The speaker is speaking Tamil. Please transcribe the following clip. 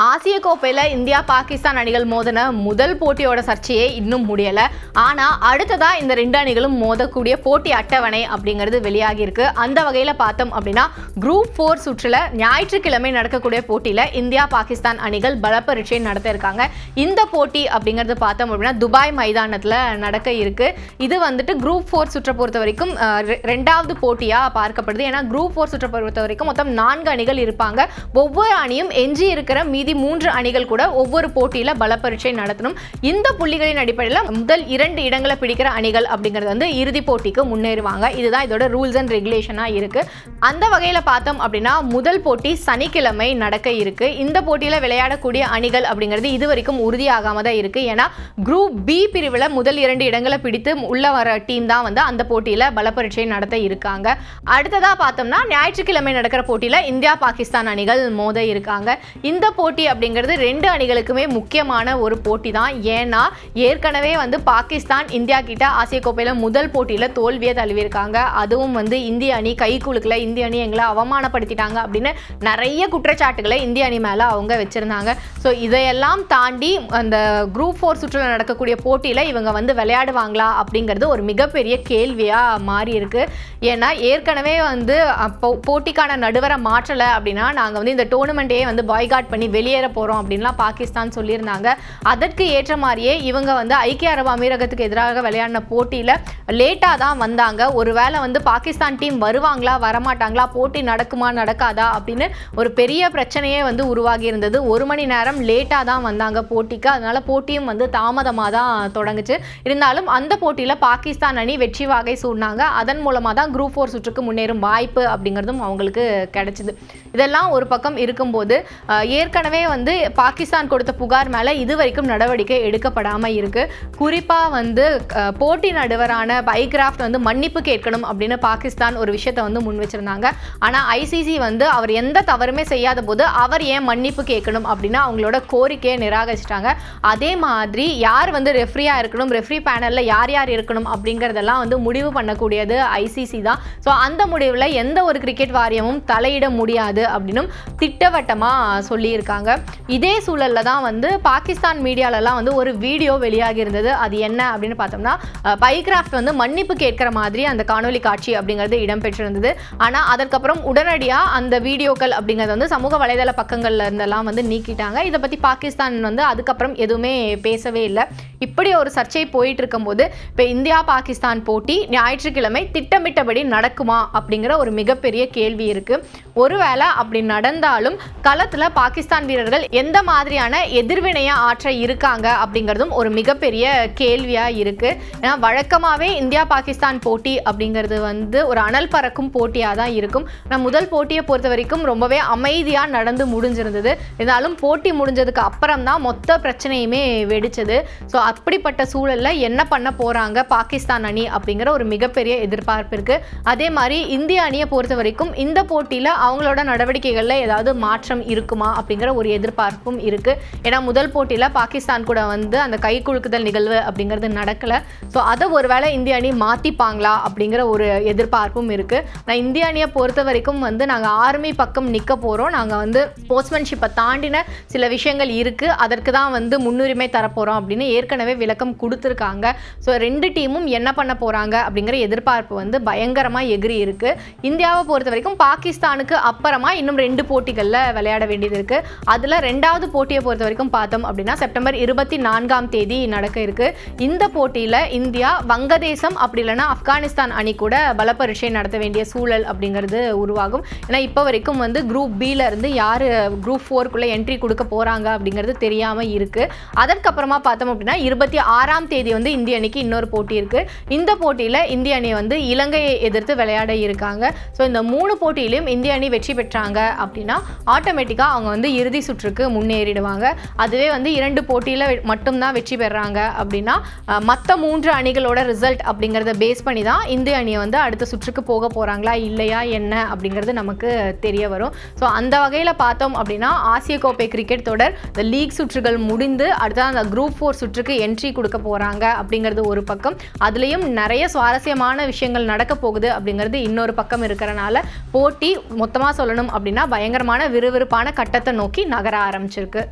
ஆசிய கோப்பையில் இந்தியா பாகிஸ்தான் அணிகள் மோதின முதல் போட்டியோட சர்ச்சையே இன்னும் முடியலை. ஆனால் அடுத்ததாக இந்த ரெண்டு அணிகளும் மோதக்கூடிய போட்டி அட்டவணை அப்படிங்கிறது வெளியாகியிருக்கு அந்த வகையில் பார்த்தோம் அப்படின்னா குரூப் ஃபோர் சுற்றில் ஞாயிற்றுக்கிழமை நடக்கக்கூடிய போட்டியில் இந்தியா பாகிஸ்தான் அணிகள் பலப்பரீட்சை நடத்த இருக்காங்க. இந்த போட்டி அப்படிங்கிறது பார்த்தோம் அப்படின்னா துபாய் மைதானத்தில் நடக்க இருக்கு. இது வந்துட்டு குரூப் ஃபோர் சுற்றை பொறுத்த வரைக்கும் ரெ- ரெண்டாவது போட்டியாக பார்க்கப்படுது. ஏன்னா குரூப் ஃபோர் சுற்றை பொறுத்த வரைக்கும் மொத்தம் நான்கு அணிகள் இருப்பாங்க. ஒவ்வொரு அணியும் எஞ்சி இருக்கிற மீதி மூன்று அணிகள் கூட ஒவ்வொரு போட்டியில பலப்பரீட்சை நடத்தணும். இந்த புள்ளிகளின் அடிப்படையில் முதல் இரண்டு இடங்களை பிடிக்கிற அணிகள் அப்படிங்கிறது வந்து இறுதிப் போட்டிக்கு முன்னேறுவாங்க. இதுதான் இதோட ரூல்ஸ் அண்ட் ரெகுலேஷனாக இருக்கு. அந்த வகையில் பார்த்தோம் அப்படின்னா முதல் போட்டி சனிக்கிழமை நடக்க இருக்கு. இந்த போட்டியில் விளையாடக்கூடிய அணிகள் அப்படிங்கிறது இதுவரைக்கும் உறுதியாகாம தான் இருக்கு. ஏன்னா குரூப் பி பிரிவில் முதல் இரண்டு இடங்களை பிடித்து உள்ள வர டீம் தான் வந்து அந்த போட்டியில் பலப்பரீட்சை நடத்த இருக்காங்க. அடுத்ததா பார்த்தோம்னா ஞாயிற்றுக்கிழமை நடக்கிற போட்டியில் இந்தியா பாகிஸ்தான் அணிகள் மோத இருக்காங்க. இந்த போட்டி போட்டி அப்படிங்கிறது ரெண்டு அணிகளுக்குமே முக்கியமான ஒரு போட்டி தான் ஏன்னா ஏற்கனவே வந்து பாகிஸ்தான் இந்தியா கிட்ட ஆசிய கோப்பையில் முதல் போட்டியில் தோல்வியை தழுவியிருக்காங்க. அதுவும் வந்து இந்திய அணி கை குழுக்கில் இந்திய அணி எங்களை அவமானப்படுத்திட்டாங்க அப்படின்னு நிறைய குற்றச்சாட்டுகளை இந்திய அணி மேலே அவங்க வச்சுருந்தாங்க. ஸோ இதையெல்லாம் தாண்டி அந்த குரூப் ஃபோர் சுற்றுலா நடக்கக்கூடிய போட்டியில் இவங்க வந்து விளையாடுவாங்களா அப்படிங்கிறது ஒரு மிகப்பெரிய கேள்வியாக மாறி இருக்கு. ஏன்னா ஏற்கனவே வந்து அப்போ போட்டிக்கான நடுவரை மாற்றலை அப்படின்னா நாங்கள் வந்து இந்த டோர்னமெண்ட்டையே வந்து பாய்காட் பண்ணி வெளியேற போகிறோம் அப்படின்லாம் பாகிஸ்தான் சொல்லியிருந்தாங்க. அதற்கு ஏற்ற மாதிரியே இவங்க வந்து ஐக்கிய அரபு அமீரகத்துக்கு எதிராக விளையாடின போட்டியில் லேட்டாக தான் வந்தாங்க. ஒருவேளை வந்து பாகிஸ்தான் டீம் வருவாங்களா வரமாட்டாங்களா போட்டி நடக்குமா நடக்காதா அப்படின்னு ஒரு பெரிய பிரச்சனையே வந்து உருவாகி இருந்தது. ஒரு மணி நேரம் லேட்டாக தான் வந்தாங்க போட்டிக்கு. அதனால போட்டியும் வந்து தாமதமாக தான் தொடங்குச்சு. இருந்தாலும் அந்த போட்டியில் பாகிஸ்தான் அணி வெற்றி வாகை சூடினாங்க. அதன் மூலமாக தான் குரூப் ஃபோர் சுற்றுக்கு முன்னேறும் வாய்ப்பு அப்படிங்கிறதும் அவங்களுக்கு கிடைச்சிது. இதெல்லாம் ஒரு பக்கம் இருக்கும்போது ஏற்கனவே ஏற்கனவே வந்து பாகிஸ்தான் கொடுத்த புகார் மேலே இது வரைக்கும் நடவடிக்கை எடுக்கப்படாமல் இருக்குது குறிப்பாக வந்து போட்டி நடுவரான பைக்ராஃப்ட் வந்து மன்னிப்பு கேட்கணும் அப்படின்னு பாகிஸ்தான் ஒரு விஷயத்தை வந்து முன் வச்சிருந்தாங்க. ஆனால் ஐசிசி வந்து அவர் எந்த தவறுமே செய்யாத போது அவர் ஏன் மன்னிப்பு கேட்கணும் அப்படின்னு அவங்களோட கோரிக்கையை நிராகரிச்சிட்டாங்க. அதே மாதிரி யார் வந்து ரெஃப்ரியாக இருக்கணும் ரெஃப்ரி பேனலில் யார் யார் இருக்கணும் அப்படிங்கிறதெல்லாம் வந்து முடிவு பண்ணக்கூடியது ஐசிசி தான். ஸோ அந்த முடிவில் எந்த ஒரு கிரிக்கெட் வாரியமும் தலையிட முடியாது அப்படின்னும் திட்டவட்டமாக சொல்லியிருக்காங்க. இதே சூழலில் தான் வந்து பாகிஸ்தான் மீடியாலலாம் வந்து ஒரு வீடியோ வெளியாகி இருந்தது அது என்ன அப்படின்னு பார்த்தோம்னா பைக்ராஃப்ட் வந்து மன்னிப்பு கேட்கிற மாதிரி அந்த காணொலி காட்சி அப்படிங்கிறது இடம்பெற்றிருந்தது. ஆனால் அதற்கப்புறம் உடனடியாக அந்த வீடியோக்கள் அப்படிங்கிறது வந்து சமூக வலைதள பக்கங்கள்ல இருந்தெல்லாம் வந்து நீக்கிட்டாங்க. இதை பற்றி பாகிஸ்தான் வந்து அதுக்கப்புறம் எதுவுமே பேசவே இல்லை. இப்படி ஒரு சர்ச்சை போயிட்டு இருக்கும்போது இப்போ இந்தியா பாகிஸ்தான் போட்டி ஞாயிற்றுக்கிழமை திட்டமிட்டபடி நடக்குமா அப்படிங்கிற ஒரு மிகப்பெரிய கேள்வி இருக்கு. ஒருவேளை அப்படி நடந்தாலும் களத்தில் பாகிஸ்தான் வீரர்கள் எந்த மாதிரியான எதிர்வினையை ஆற்ற இருக்காங்க அப்படிங்கிறதும் ஒரு மிகப்பெரிய கேள்வியாக இருக்கு. ஏன்னா வழக்கமாகவே இந்தியா பாகிஸ்தான் போட்டி அப்படிங்கிறது வந்து ஒரு அனல் பறக்கும் போட்டியாக தான் இருக்கும். நான் முதல் போட்டியை பொறுத்த வரைக்கும் ரொம்பவே அமைதியாக நடந்து முடிஞ்சிருந்தது. இருந்தாலும் போட்டி முடிஞ்சதுக்கு அப்புறம் தான் மொத்த பிரச்சனையுமே வெடிச்சது. ஸோ அப்படிப்பட்ட சூழலில் என்ன பண்ண போகிறாங்க பாகிஸ்தான் அணி அப்படிங்கிற ஒரு மிகப்பெரிய எதிர்பார்ப்பு இருக்குது அதே மாதிரி இந்திய அணியை பொறுத்த வரைக்கும் இந்த போட்டியில் அவங்களோட நடவடிக்கைகளில் ஏதாவது மாற்றம் இருக்குமா அப்படிங்கிற ஒரு எதிர்பார்ப்பும் இருக்குது ஏன்னா முதல் போட்டியில் பாகிஸ்தான் கூட வந்து அந்த கை குலுக்குதல் நிகழ்வு அப்படிங்கிறது நடக்கலை. ஸோ அதை ஒருவேளை இந்திய அணி மாற்றிப்பாங்களா அப்படிங்கிற ஒரு எதிர்பார்ப்பும் இருக்குது நான் இந்திய அணியை பொறுத்த வரைக்கும் வந்து நாங்கள் ஆர்மி பக்கம் நிற்க போகிறோம் நாங்கள் வந்து ஸ்போர்ட்ஸ்மேன்ஷிப்பை தாண்டின சில விஷயங்கள் இருக்குது அதற்கு தான் வந்து முன்னுரிமை தரப்போகிறோம் அப்படின்னு ஏற்கனவே விளக்கம் கொடுத்துருக்காங்க. ஸோ ரெண்டு டீமும் என்ன பண்ண போகிறாங்க அப்படிங்கிற எதிர்பார்ப்பு வந்து பயங்கரமாக எகிரி இருக்கு. இந்தியாவை பொறுத்த வரைக்கும் பாகிஸ்தானுக்கு அப்புறமா இன்னும் ரெண்டு போட்டிகளில் விளையாட வேண்டியது இருக்குது அதில் ரெண்டாவது போட்டியை பொறுத்த வரைக்கும் பார்த்தோம் அப்படின்னா செப்டம்பர் இருபத்தி நான்காம் தேதி நடக்க இருக்கு. இந்த போட்டியில் இந்தியா வங்கதேசம் அப்படி இல்லைன்னா ஆப்கானிஸ்தான் அணி கூட பலப்பரிஷை நடத்த வேண்டிய சூழல் அப்படிங்கிறது உருவாகும். ஏன்னா இப்போ வரைக்கும் வந்து குரூப் பியில் இருந்து யார் குரூப் ஃபோருக்குள்ளே என்ட்ரி கொடுக்க போகிறாங்க அப்படிங்கிறது தெரியாமல் இருக்குது அதற்கப்புறமா பார்த்தோம் அப்படின்னா இருபத்தி ஆறாம் தேதி வந்து இந்திய அணிக்கு இன்னொரு போட்டி இருக்குது இந்த போட்டியில் இந்திய அணி வந்து இலங்கையை எதிர்த்து விளையாட இருக்காங்க. ஸோ இந்த மூணு போட்டியிலையும் இந்திய அணி வெற்றி பெற்றாங்க அப்படின்னா ஆட்டோமேட்டிக்காக அவங்க வந்து இறுதி இறுதி சுற்றுக்கு முன்னேறிடுவாங்க. அதுவே வந்து இரண்டு போட்டியில் மட்டும்தான் வெற்றி பெறாங்க அப்படின்னா மற்ற மூன்று அணிகளோட ரிசல்ட் அப்படிங்கிறத பேஸ் பண்ணி தான் இந்திய அணியை வந்து அடுத்த சுற்றுக்கு போக போகிறாங்களா இல்லையா என்ன அப்படிங்கிறது நமக்கு தெரிய வரும். ஸோ அந்த வகையில் பார்த்தோம் அப்படின்னா ஆசிய கோப்பை கிரிக்கெட் தொடர் இந்த லீக் சுற்றுகள் முடிந்து அடுத்த அந்த குரூப் ஃபோர் சுற்றுக்கு என்ட்ரி கொடுக்க போகிறாங்க அப்படிங்கிறது ஒரு பக்கம். அதுலேயும் நிறைய சுவாரஸ்யமான விஷயங்கள் நடக்க போகுது அப்படிங்கிறது இன்னொரு பக்கம் இருக்கிறனால போட்டி மொத்தமாக சொல்லணும் அப்படின்னா பயங்கரமான விறுவிறுப்பான கட்டத்தை நோக்கி நகர ஆரம்பிச்சிருக்கு.